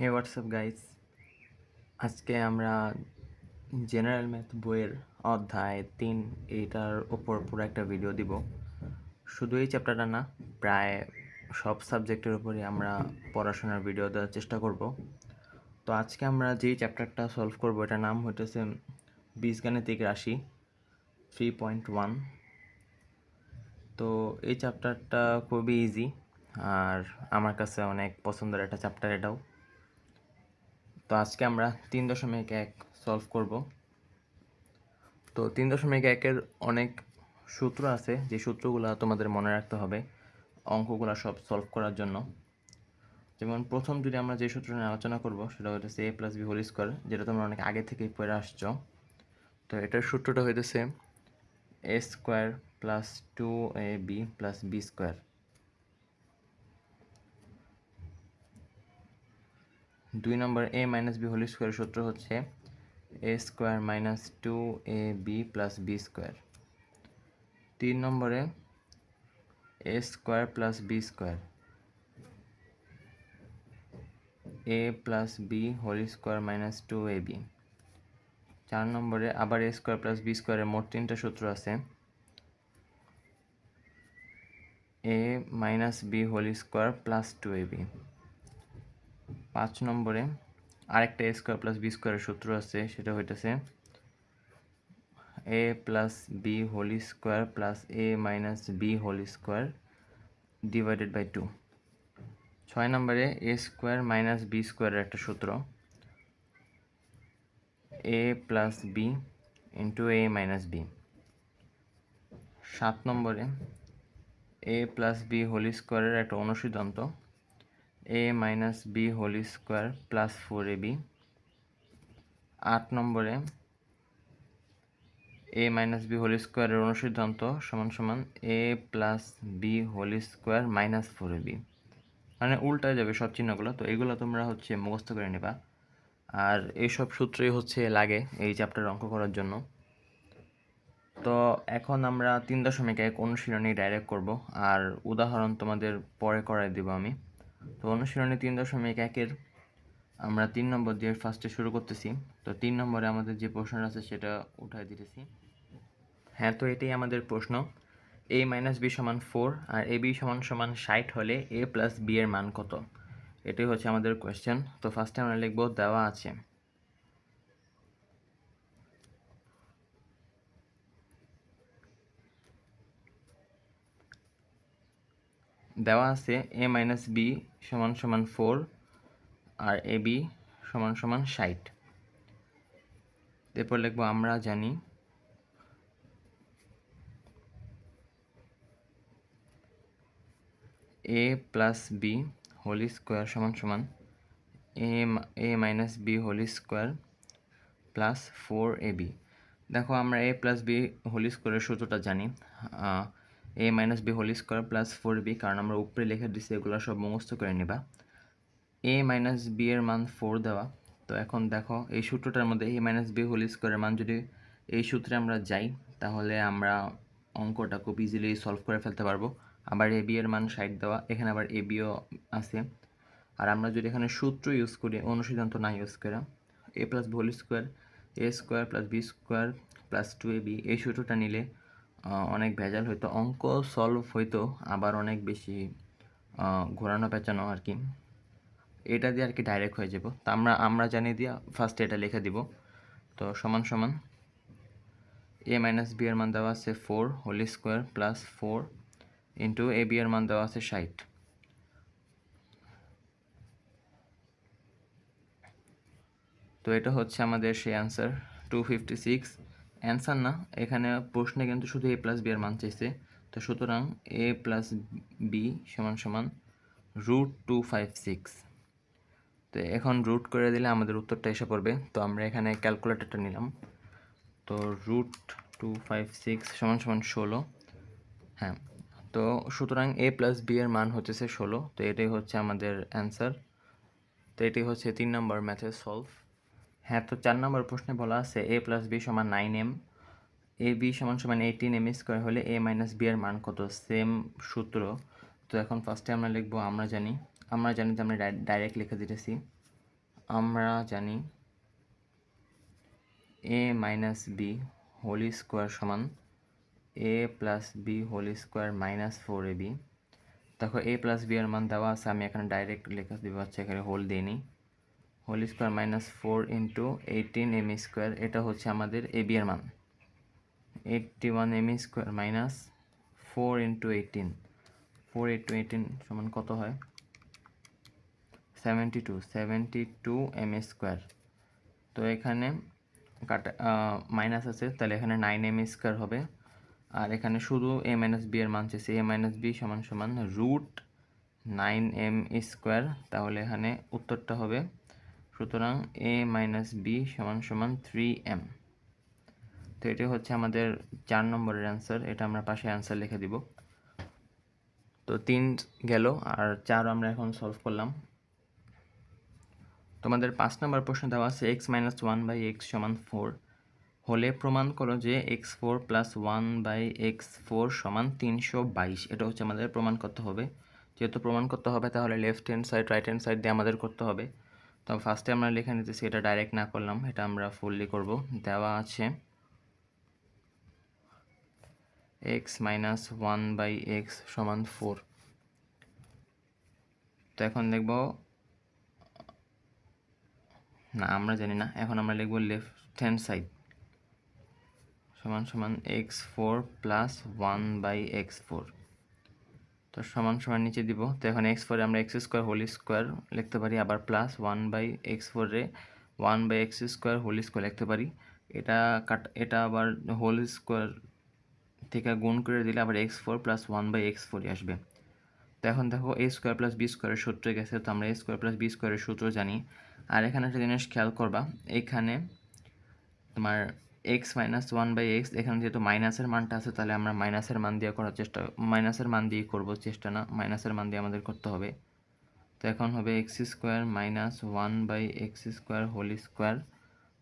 হে WhatsApp guys আজকে আমরা general math বইয়ের অধ্যায় তিন, এইটার ওপর পুরো একটা ভিডিও দিব। শুধু এই চ্যাপ্টারটা না, প্রায় সব সাবজেক্টের উপরই আমরা পড়াশোনার ভিডিও দেওয়ার চেষ্টা করব। তো আজকে আমরা যেই চ্যাপ্টারটা সলভ করব, এটার নাম হইতেছে বীজগাণিতিক রাশি থ্রি পয়েন্ট ওয়ান তো এই চ্যাপ্টারটা খুবই ইজি আর আমার কাছে অনেক পছন্দের একটা চ্যাপ্টার এটাও। তো আজকে আমরা তিন দশমিক এক সলভ করব। তো তিন দশমিক একের অনেক সূত্র আছে, যে সূত্রগুলো তোমাদের মনে রাখতে হবে অঙ্কগুলো সব সলভ করার জন্য। যেমন প্রথম যদি আমরা যে সূত্র নিয়ে আলোচনা করব, সেটা হইতেছে A plus B whole square যেটা তোমরা অনেক আগে থেকেই পড়ে আসছো। তো এটার সূত্রটা হইতেছে A square plus two A B plus B square দুই নম্বর A minus B whole square সূত্র হচ্ছে A square minus two A B plus B square তিন নম্বরে A square plus B square A plus B whole square minus two A B চার নম্বরে আবার এ square plus B স্কোয়ারের মোট তিনটা সূত্র আছে। A minus B whole square plus two A B পাঁচ নম্বরে আরেকটা এ স্কোয়ার প্লাস বি স্কোয়ারের সূত্র আছে, সেটা হইতেছে A plus B whole square plus A minus B whole square divided by two ছয় নম্বরে এ স্কোয়ার মাইনাস বি স্কোয়ারের একটা সূত্র A plus B into A minus B সাত নম্বরে এ প্লাস বি হোল স্কোয়ারের একটা অনুসিদ্ধান্ত A minus B whole square plus four A B আট নম্বরে এ মাইনাস বি হোল স্কোয়ারের অনুসিদ্ধান্ত সমান সমান a plus b whole square minus four a b মানে উল্টায় যাবে সব চিহ্নগুলো, তো এগুলো তোমরা হচ্ছে মুখস্থ করে নেবা। আর এইসব সূত্রই হচ্ছে লাগে এই চ্যাপ্টার অঙ্ক করার জন্য। তো এখন আমরা তিন দশমিক এক অনুশীলনী ডাইরেক্ট করব। আর উদাহরণ তোমাদের পরে করাই দেবো আমি। তো অনুশীলনী তিন দশমিক একের। আমরা তিন নম্বর দিয়ে ফার্স্টে শুরু করতেছি। তো তিন নম্বরে আমাদের যে প্রশ্নটা আছে, সেটা উঠাই দিতেছি। হ্যাঁ তো এটাই আমাদের প্রশ্ন। এ মাইনাস বি সমান ফোর আর এ বি সমান সমান ষাট হলে এ প্লাস বি এর মান কত? এটাই হচ্ছে আমাদের কোয়েশ্চেন তো ফার্স্টে আমরা লিখব দেওয়া আছে। দেওয়া আছে এ মাইনাস বি সমান সমান ফোর আর এ বি সমান সমান ষাট। এরপর লিখব, আমরা জানি a plus b whole square সমান সমান a a minus b whole square plus four a b দেখো, আমরা এ প্লাস বি হোল স্কোয়ারের সূত্রটা জানি। A minus b whole square plus four b কারণ আমরা উপরে লিখে দিচ্ছি এগুলো সব মুখস্থ করে নিবা। এ মাইনাস বি এর মান ফোর দেওয়া। তো এখন দেখো, এই সূত্রটার মধ্যে এ মাইনাস বি হোল স্কোয়ারের মান যদি এই সূত্রে আমরা যাই, তাহলে আমরা অঙ্কটা খুব ইজিলি সলভ করে ফেলতে পারব। আবার এ বি এর মান ষাট দেওয়া, এখানে আবার এ বিও আছে। আর আমরা যদি এখানে সূত্র ইউজ করি, অনুসিদ্ধান্ত না ইউজ করে a plus whole square a square plus b square plus two a b এই সূত্রটা নিলে অনেক ভেজাল হইতো, অঙ্ক সলভ হইতো, আবার অনেক বেশি ঘোরানো পেঁচানো আর কি। এটা দিয়ে আর কি ডাইরেক্ট হয়ে যাব। তা আমরা আমরা জানিয়ে দিয়ে ফার্স্টে এটা লিখে দিব। তো সমান সমান এ মাইনাস বি এর মান দেওয়া আছে four whole square plus four into a b এর মান দেওয়া আছে ষাট। তো এটা হচ্ছে আমাদের সেই answer two fifty six answer না। এখানে প্রশ্নে কিন্তু শুধু এ প্লাস বি এর মান চাইছে। তো সুতরাং এ প্লাস বি সমান সমান রুট টু ফাইভ সিক্স তো এখন রুট করে দিলে আমাদের উত্তরটা এসে পড়বে। তো আমরা এখানে ক্যালকুলেটরটা নিলাম। তো রুট টু ফাইভ সিক্স সমান সমান ষোলো। হ্যাঁ তো সুতরাং এ প্লাস বি এর মান হচ্ছে ষোলো। তো এটাই হচ্ছে আমাদের অ্যান্সার। তো এটাই হচ্ছে তিন নম্বর ম্যাথের সলভ হ্যাঁ তো চার নম্বর প্রশ্নে বলা আছে এ প্লাস বি সমান নাইন এম এ বি সমান সমান এইটিন এম স্কোয়ার হলে এ মাইনাস বি এর মান কত? সেম সূত্র। তো এখন ফার্স্টে আমরা লিখব, আমরা জানি। আমরা জানি যে আমরা ডাইরেক্ট লিখে দিতেছি। আমরা জানি a minus b whole square সমান a plus b whole square minus four a b দেখো এ প্লাস বি এর মান দেওয়া আছে, আমি এখানে ডাইরেক্ট লেখা দিব হচ্ছে এখানে হোল দিইনি whole square minus four into eighteen m square এটা হচ্ছে আমাদের এ বি মান। Eighty one m square minus four into eighteen four into eighteen সমান কত হয়? Seventy two seventy two m square তো এখানে কাটা মাইনাস আছে, তাহলে এখানে নাইন এম স্কোয়ার হবে। আর এখানে শুধু এ মাইনাস বি এর মান চেয়েছে এ মাইনাস বি সমান সমান রুট নাইন এম স্কোয়ার তাহলে এখানে উত্তরটা হবে সুতরাং এ মাইনাস বি সমান সমান থ্রি এম তো এটি হচ্ছে আমাদের চার নম্বরের অ্যান্সার এটা আমরা পাশে অ্যান্সার লিখে দিব। তো তিন গেল, আর চার আমরা এখন সলভ করলাম। তোমাদের পাঁচ নম্বর প্রশ্ন দেওয়া আছে x minus one by x সমান ফোর হলে প্রমাণ করো যে x four plus one by x four সমান তিনশো বাইশ। এটা হচ্ছে আমাদের প্রমাণ করতে হবে। যেহেতু প্রমাণ করতে হবে, তাহলে left hand side right hand side দিয়ে আমাদের করতে হবে। তো ফার্স্টে আমরা লিখে নিতেছি এটা ডাইরেক্ট না করলাম, এটা আমরা ফুললি করব। দেওয়া আছে x minus one by x সমান ফোর তো এখন দেখব, না, আমরা জানি না, এখন আমরা লিখব লেফট হ্যান্ড সাইড সমান সমান x four plus one by x four তো সমান সমান নিচে দিব। তো এখন এক্স ফোরে আমরা এক্স স্কোয়ার হোল স্কোয়ার লিখতে পারি, আবার প্লাস ওয়ান বাই এক্স ফোরে one by x square whole square লিখতে পারি। এটা কাট, এটা আবার হোল স্কোয়ার থেকে গুণ করে দিলে আবার x four plus one by x ফোরই আসবে। তো এখন দেখো এ স্কোয়ার প্লাস বি স্কোয়ারের সূত্রে গেছে, তো আমরা এ স্কোয়ার প্লাস বি স্কোয়ারের সূত্র জানি। আর এখানে একটা জিনিস খেয়াল করবা, এখানে তোমার x minus one by x এখানে যেহেতু মাইনাসের মানটা আছে, তাহলে আমরা মাইনাসের মান দিয়ে করার চেষ্টা মাইনাসের মান দিয়ে করব চেষ্টা না মাইনাসের মান দিয়ে আমাদের করতে হবে। তো এখন হবে x square minus one by x square whole square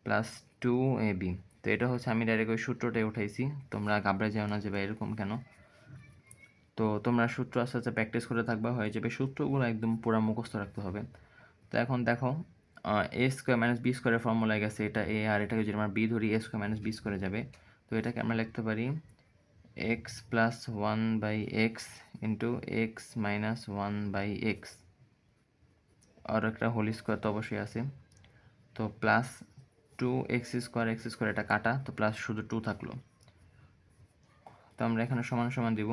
plus two a b তো এটা হচ্ছে আমি ডাইরেক্ট ওই সূত্রটাই উঠাইছি, তোমরা ঘাবড়ে যাও না যে বা এরকম কেন? তো তোমরা সূত্র আস্তে আস্তে প্র্যাকটিস করে থাকবা, হয়ে যাবে। সূত্রগুলো একদম পুরো মুখস্থ রাখতে হবে। তো এখন দেখো এ স্কোয়ার মাইনাস বি স্কোয়ারের ফর্মুলায় গেছে, এটা এ আর এটাকে যদি আমরা বি ধরি এ স্কোয়ার মাইনাস বি স্কোয়ারে যাবে। তো এটাকে আমরা লিখতে পারি x plus one by x into x minus one by x আর একটা হোল স্কোয়ার তো অবশ্যই আছে। তো plus two x square x square এটা কাটা, তো প্লাস শুধু টু থাকল। তো আমরা এখানে সমান সমান দিব।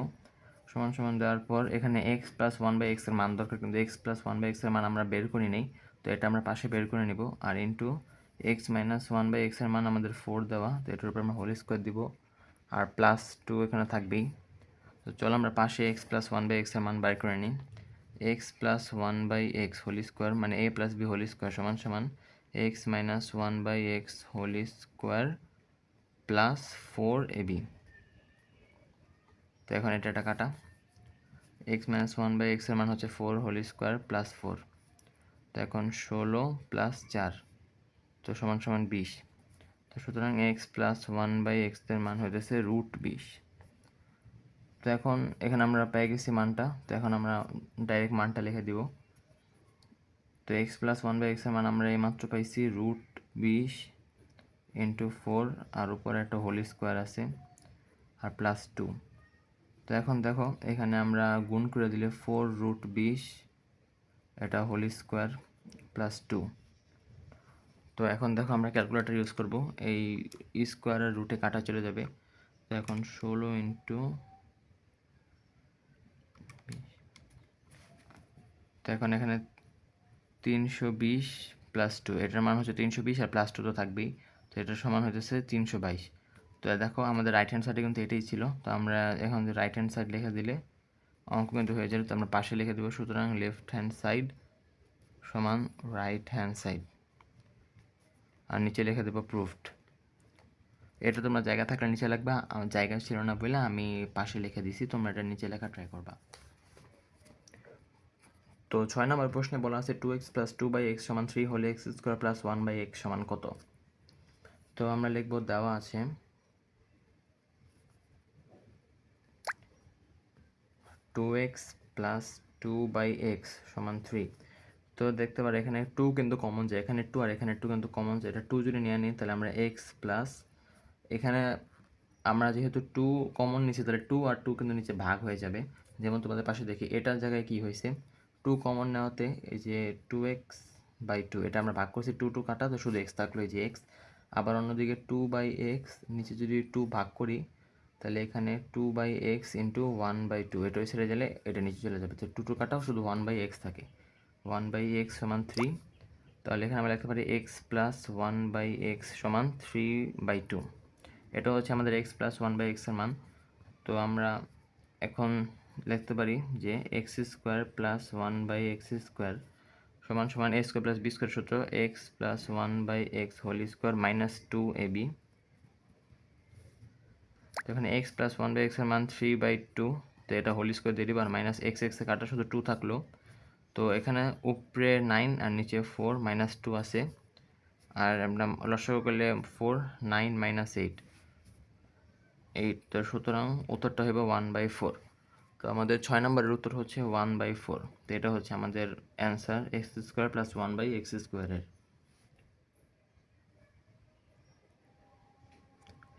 সমান সমান দেওয়ার পর এখানে এক্স প্লাস ওয়ান বাই এক্সের মান দরকার, কিন্তু এক্স প্লাস ওয়ান বাই এক্সের মান আমরা বের করি নেই। তো এটা আমরা পাশে বের করে নিব। আর into x minus one by এক্সের মান আমাদের ফোর দেওয়া, তো এটার উপর আমরা হোল স্কোয়ার দিব। আর প্লাস টু এখানে থাকবেই। তো চলো আমরা পাশে এক্স প্লাস ওয়ান বাই এক্সের মান বের করে নিই। X plus one by x whole square মানে a plus b whole square সমান সমান x minus one by x whole square plus four a b তো এখন এটা কাটা। এক্স মাইনাস ওয়ান বাই এক্সের মান হচ্ছে four whole square plus four তো এখন ষোলো প্লাস চার, তো সমান সমান বিশ। তো সুতরাং এক্স প্লাস ওয়ান বাই এক্সের মান হইতেছে রুট বিশ। তো এখন, এখানে আমরা পেয়ে গেছি মানটা, তো এখন আমরা ডাইরেক্ট মানটা লিখে দিব। তো এক্স প্লাস ওয়ান বাই এক্সের মান আমরা এইমাত্র পাইছি রুট বিশ ইন্টু ফোর আর উপরে একটা হোল স্কোয়ার আছে, আর প্লাস টু তো এখন দেখো, এখানে আমরা গুণ করে দিলে ফোর রুট বিশ এটা হোল স্কোয়ার প্লাস টু। তো এখন দেখো আমরা ক্যালকুলেটার ইউজ করব। এই স্কোয়ারের রুটে কাটা চলে যাবে। তো এখন ষোলো ইন্টু তো এখন এখানে তিনশো বিশ প্লাস টু। এটার মান হচ্ছে তিনশো বিশ আর প্লাস টু তো থাকবেই। তো এটার সমান হতেছে তিনশো বাইশ। তো দেখো আমাদের রাইট হ্যান্ড সাইডে কিন্তু এটাই ছিল। তো আমরা এখন রাইট হ্যান্ড সাইড লিখে দিলে অঙ্ক কিন্তু হয়ে যাবে। তো আমরা পাশে লিখে দেবো, সুতরাং লেফট হ্যান্ড সাইড সমান রাইট হ্যান্ড সাইড আর নিচে লিখে দেবো প্রুফড এটা তোমরা জায়গা থাকলে নিচে লিখবা। আমার জায়গা ছিল না বলে আমি পাশে লিখে দিছি। তোমরা এটা নিচে লেখা ট্রাই করবা। তো ছয় নম্বর প্রশ্নে বলা আছে two x plus two by x সমান থ্রি হলে x square plus one by x সমান কত? তো আমরা লিখব দেওয়া আছে two x plus two by x সমান থ্রি তো দেখতে পারো এখানে টু কিন্তু কমন যায় এখানে টু আর এখানে টু কিন্তু কমন যায় এটা টু যদি নিয়ে নিই, তাহলে আমরা এক্স প্লাস এখানে আমরা যেহেতু টু কমন নিচ্ছি তাহলে টু আর টু কিন্তু নিচে ভাগ হয়ে যাবে। যেমন তোমাদের পাশে দেখি, এটার জায়গায় কি হয়েছে? টু কমন নেওয়াতে এই যে টু এক্স বাই টু এটা আমরা ভাগ করছি টু টু কাটা, তো শুধু এক্স থাকল এই যে এক্স আবার অন্যদিকে টু বাই এক্স নিচে যদি টু ভাগ করি তাহলে এখানে two by x into one by two এটা ওই ছেড়ে গেলে এটা নিচে চলে যাবে। তো টু টু কাটাও, শুধু ওয়ান বাই এক্স থাকে। ওয়ান বাই এক্স সমান থ্রি তাহলে এখানে আমরা লিখতে পারি x plus one by x সমান থ্রি বাই টু এটা হচ্ছে আমাদের এক্স প্লাস ওয়ান বাই এক্সের মান। তো আমরা এখন লিখতে পারি যে x square plus one by x square সমান সমান a square plus b square সূত্র x plus one by x whole square minus two a b তো এখানে এক্স প্লাস ওয়ান বাই এক্সের মান থ্রি বাই টু তো এটা হোল স্কোয়ার দিয়ে দিব, আর মাইনাস এক্স এক্সে কাটা শুধু টু থাকল। তো এখানে উপরে নাইন আর নিচে ফোর মাইনাস টু আছে। আর আমরা লসগো করলে four nine minus eight eight তো সুতরাং উত্তরটা হবে ওয়ান বাই ফোর তো আমাদের ছয় নম্বরের উত্তর হচ্ছে ওয়ান বাই ফোর তো এটা হচ্ছে আমাদের answer x square plus one by x স্কোয়ারের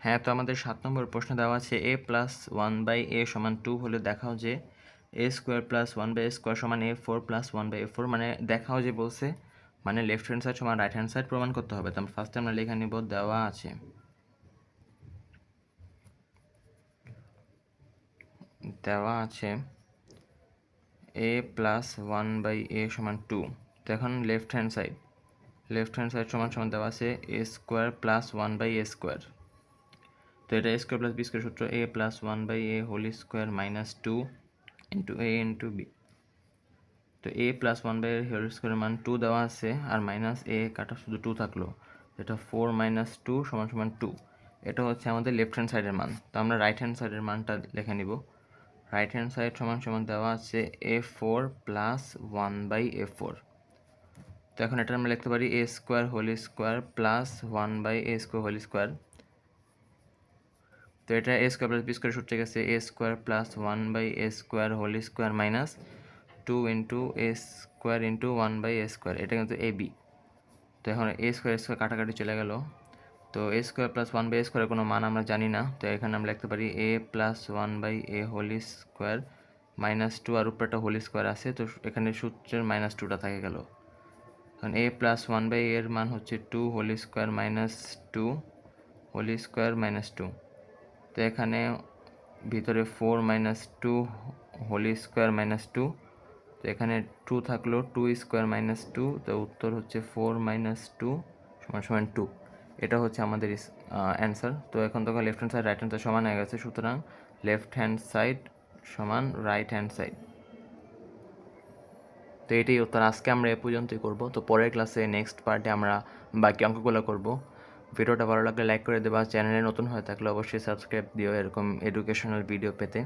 হ্যাঁ তো আমাদের সাত নম্বর প্রশ্ন দেওয়া আছে a plus one by a সমান টু হলে দেখাও যে a square plus one by a square সমান a four plus one by a four মানে দেখাও যে বলছে মানে লেফট হ্যান্ড সাইড সমান রাইট হ্যান্ড সাইড প্রমাণ করতে হবে। তো ফার্স্টে আমরা লেখা নিব, দেওয়া আছে। দেওয়া আছে a plus one by a সমান টু তো এখন left hand side left hand side সমান সমান দেওয়া আছে a square plus one by a square তো এটা a square plus b square সূত্র a plus one by a whole square minus two into a into b তো a plus one by whole স্কোয়ারের মান টু দেওয়া আছে, আর minus এ কাটা শুধু টু থাকল। এটা ফোর মাইনাস টু সমান সমান টু এটা হচ্ছে আমাদের লেফট হ্যান্ড সাইডের মান। তো আমরা রাইট হ্যান্ড সাইডের মানটা লিখে নিব। রাইট হ্যান্ড সাইড সমান সমান দেওয়া আছে a four plus one by a four তো এখন এটা আমরা লিখতে পারি a square whole square plus one by a square whole square তো এটা a square plus b square সূত্রে গেছে a square plus one by a square whole square minus two into a square into one by a square এটা কিন্তু A B তো এখন এ square square কাটাকাটি চলে গেল। তো a square plus one by a স্কোয়ারের কোনো মান আমরা জানি না। তো এখানে আমরা লিখতে পারি a plus one by a whole square minus two আর উপরে একটা হোল স্কোয়ার আছে। তো এখানে সূত্রের মাইনাস টুটা থাকে গেল। এখন এ প্লাস ওয়ান বাই এর মান হচ্ছে two whole square minus two whole square minus two তো এখানে ভিতরে four minus two whole square minus two তো এখানে টু থাকল টু স্কোয়ার মাইনাস টু তো উত্তর হচ্ছে ফোর মাইনাস টু সমান সমান টু এটা হচ্ছে আমাদের অ্যান্সার তো এখন তখন left hand side right hand side সমান হয়ে গেছে, সুতরাং লেফট হ্যান্ড সাইড সমান রাইট হ্যান্ড সাইড তো এটাই উত্তর। আজকে আমরা এ পর্যন্তই করব। তো পরের ক্লাসে নেক্সট পার্টে আমরা বাকি অঙ্কগুলো করব। ভিডিওটা ভালো লাগলে লাইক করে দেবা। চ্যানেলে নতুন হয়ে থাকলে অবশ্যই সাবস্ক্রাইব দিও এরকম এডুকেশনাল ভিডিও পেতে।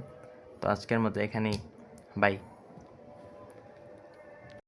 তো আজকের মতো এখানেই। বাই